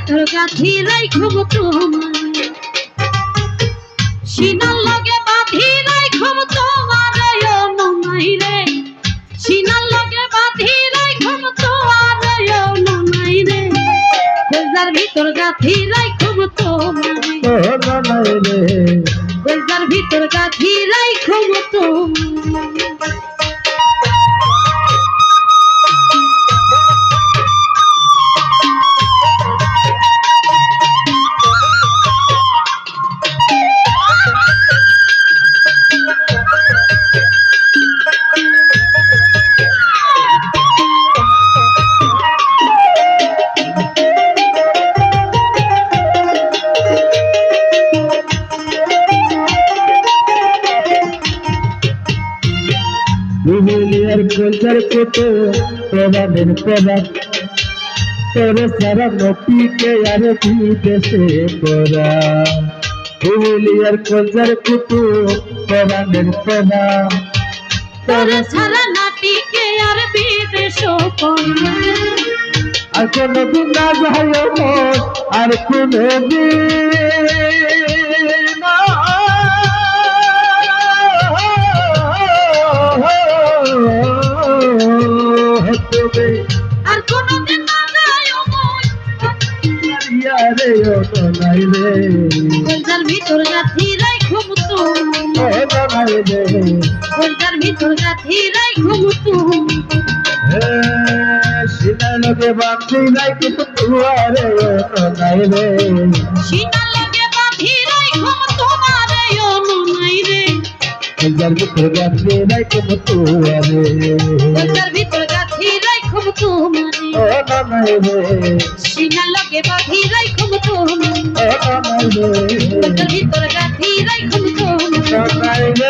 ভিতর গাথি রাইখব তোমার। সিনার লগে বাঁধি রাইখব তোমার ও ননাই রে। সিনার লগে বাঁধি রাইখব তোমার ও ননাই রে। কলজার ভিতর গাথি রাইখব তোমার ও ননাই রে। কলজার ভিতর গাথি রাইখব তোমার। বিহুলিয়ার কলচার কোটো প্রবাদের প্রবাদ তোরে সারা নপিকে আর বিদেশে পড়া। বিহুলিয়ার কলচার কোটো তোর ছাড়া নাটিকে আর বিদেশ আর কোনো দিন না যায় মন আর কোনো হবে আর কোনদিন না যায় মন রে ও নাই রে কলজার ভিতর গাথি রাইখব তো ও নাই রে কলজার ভিতর গাথি রাইখব তো হে সিনা লগে বাঁধি নাই কিন্তু তুয়ারে ও নাই রে সিনা লগে বাঁধি রাইখব তোমারে। ও নাই রে যার ভিতর গাছে কিন্তু তুয়ারে কলজার ভিতর গাথি রাইখব তোমারে। ও নাই রে। সিনা লগে বাঁধি রাইখব তোমারে। ও নাই রে। কলজার ভিতর গাথি রাইখব তোমারে। ও নাই রে।